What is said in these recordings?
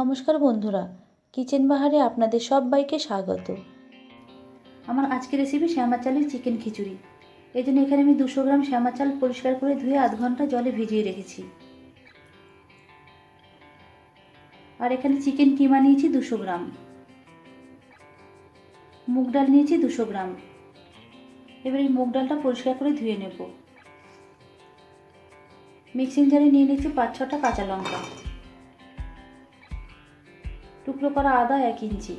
নমস্কার বন্ধুরা, কিচেন বাহারে আপনাদের সবাইকে স্বাগত। আমার আজকের রেসিপি শ্যামা চালের চিকেন খিচুড়ি। এই জন্য এখানে আমি দুশো গ্রাম শ্যামা চাল পরিষ্কার করে ধুয়ে আধ ঘণ্টা জলে ভিজিয়ে রেখেছি। আর এখানে চিকেন কিমা নিয়েছি দুশো গ্রাম। মুগ ডাল নিয়েছি দুশো গ্রাম। এবার এই মুগ ডালটা পরিষ্কার করে ধুয়ে নেব। মিক্সিং জারে নিয়ে নিচ্ছি পাঁচ ছটা কাঁচা লঙ্কা। টুকরো করা আদা এক ইঞ্চি।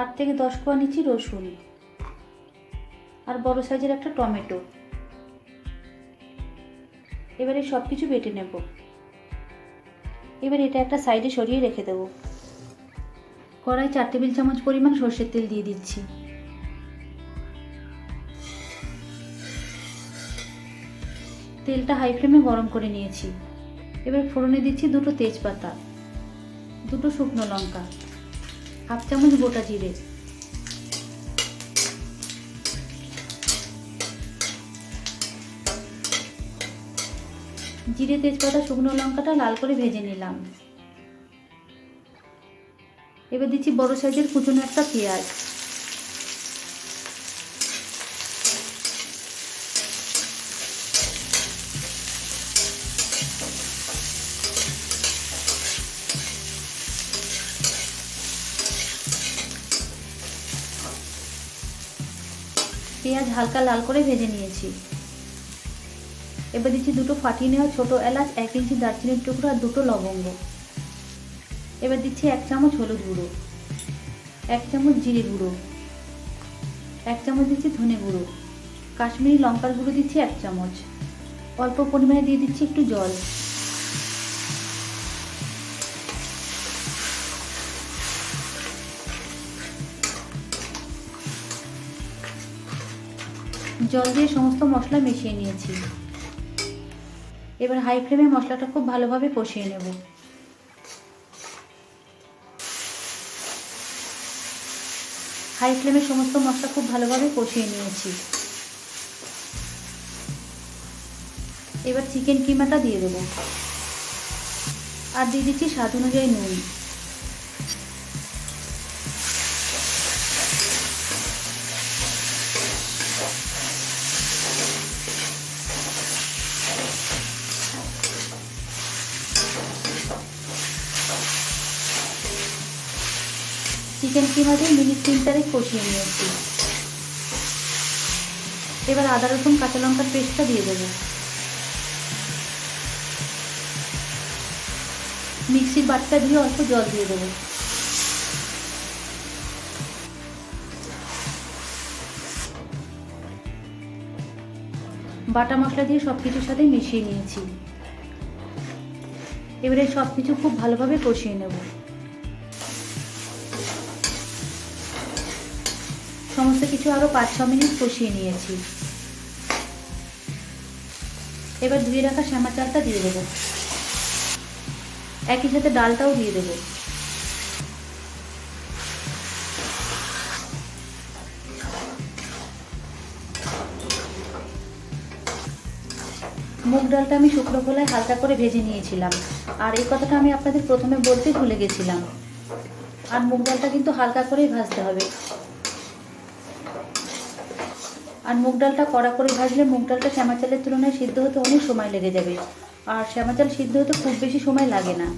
আট থেকে দশ কোয়া নিচ্ছি রসুন। আর বড় সাইজের একটা টমেটো। এবারে সব কিছু বেটে নেব। এবার এটা একটা সাইডে সরিয়ে রেখে দেব। কড়াই চার টেবিল চামচ পরিমাণ সর্ষের তেল দিয়ে দিচ্ছি। তেলটা হাই ফ্লেমে গরম করে নিয়েছি। এবার ফোড়নে দিচ্ছি দুটো তেজপাতা। দুটো শুকনো লঙ্কা, হাফ চামচ গোটা জিরে। জিরে তেজপাতা, শুকনো লঙ্কাটা লাল করে ভেজে নিলাম। এবার দিচ্ছি বড় সাইজের কুচুনো একটা পেঁয়াজ। পেঁয়াজ হালকা লাল করে ভেজে নিয়েছি। এবার দিচ্ছি দুটো ফাটিয়ে নেওয়া ছোটো এলাচ, এক ইঞ্চি দারচিনির টুকরো আর দুটো লবঙ্গ। এবার দিচ্ছি এক চামচ হলুদ গুঁড়ো, এক চামচ জিরে গুঁড়ো, এক চামচ দিচ্ছি ধনে গুঁড়ো, কাশ্মীরি লঙ্কার গুঁড়ো দিচ্ছি এক চামচ। অল্প পরিমাণে দিয়ে দিচ্ছি একটু জল। জল দিয়ে সমস্ত মশলা মিশিয়ে নিয়েছি। এবার হাই ফ্লেমে মশলাটা খুব ভালোভাবে কষিয়ে নেব। হাই ফ্লেমে সমস্ত মশলা খুব ভালোভাবে কষিয়ে নিয়েছি। এবার চিকেন কিমাটা দিয়ে দেবো। আর দিয়ে দিচ্ছি স্বাদ অনুযায়ী নুন। চিকেন দিয়ে মিনিট তিন কষিয়ে নিয়েছি এবার আদা, রসুন, কাঁচা লঙ্কার পেস্টটা দিয়ে দেবো। মিক্সির বাটটা দিয়ে অল্প জল দিয়ে দেবো। বাটা মশলা দিয়ে সব কিছুর সাথে মিশিয়ে নিয়েছি। এবারে সব কিছু খুব ভালোভাবে কষিয়ে নেব। সমস্ত কিছু আরও পাঁচ ছ মিনিট কষিয়ে নিয়েছি। এবার ধুয়ে রাখা শ্যামা চালটা দিয়ে দেবো। একই সাথে ডালটাও দিয়ে দেবো। মুগ ডালটা আমি শুকনো খোলায় হালকা করে ভেজে নিয়েছিলাম। আর এই কথাটা আমি আপনাদের প্রথমে বলতে ভুলে গেছিলাম। আর মুগ ডালটা কিন্তু হালকা করেই ভাজতে হবে। আর মুগ ডালটা কড়া করে ভাজলে মুগ ডালটা শ্যামা চালের তুলনায় সিদ্ধ হতে অনেক সময় লেগে যাবে। আর শ্যামা চাল সিদ্ধ হতে খুব বেশি সময় লাগে না।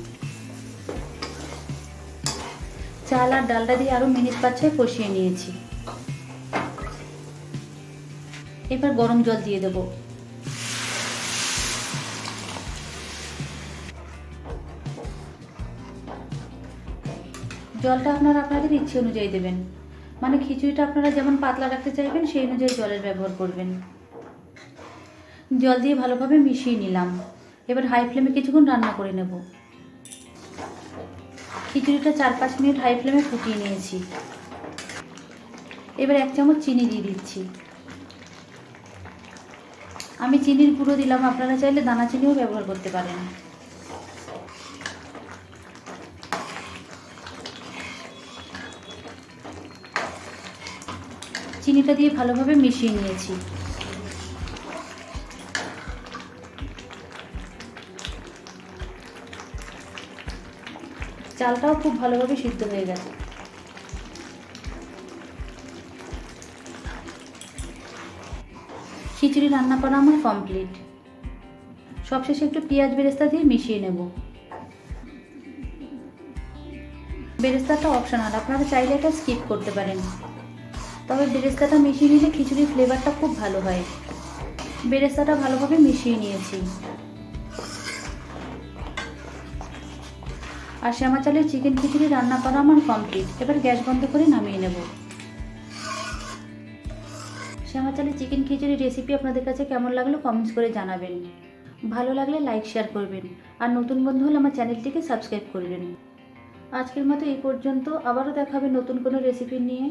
চাল আর ডালটা দিয়ে আরও মিনিট পাঁচ ছয় কষিয়ে নিয়েছি। এবার গরম জল দিয়ে দেবো। জলটা আপনারা আপনাদের ইচ্ছে অনুযায়ী দেবেন। মানে খিচুড়িটা আপনারা যেমন পাতলা রাখতে চাইবেন, সেই অনুযায়ী জলের ব্যবহার করবেন। জল দিয়ে ভালোভাবে মিশিয়ে নিলাম। এবার হাই ফ্লেমে কিছুক্ষণ রান্না করে নেব। খিচুড়িটা চার পাঁচ মিনিট হাই ফ্লেমে ফুটিয়ে নিয়েছি। এবার এক চামচ চিনি দিয়ে দিচ্ছি। আমি চিনির গুঁড়ো দিলাম, আপনারা চাইলে দানা চিনিও ব্যবহার করতে পারেন। চিনিটা দিয়ে ভালোভাবে মিশিয়ে নিয়েছি। চালটাও খুব ভালোভাবে সিদ্ধ হয়ে গেছে। খিচুড়ি রান্না করা আমার কমপ্লিট। সবশেষে একটু পেঁয়াজ বেরেস্তা দিয়ে মিশিয়ে নেব। বেরেস্তাটা অপশনাল, আপনারা চাইলে এটা স্কিপ করতে পারেন। তবে বেরেস্তাটা মিশিয়ে নিলে খিচুড়ির ফ্লেভারটা খুব ভালো হয়। বেরেস্তাটা ভালোভাবে মিশিয়ে নিয়েছি। আর শ্যামা চালের চিকেন খিচুড়ি রান্না করা আমার কমপ্লিট এবার গ্যাস বন্ধ করে নামিয়ে নেব। শ্যামা চালের চিকেন খিচুড়ি রেসিপি আপনাদের কাছে কেমন লাগল কমেন্টস করে জানাবেন। ভালো লাগলে লাইক শেয়ার করবেন। আর নতুন বন্ধু হলে আমার চ্যানেলটিকে সাবস্ক্রাইব করবেন। আজকের মতো এই পর্যন্ত। আবারও দেখাবে নতুন কোনো রেসিপি নিয়ে।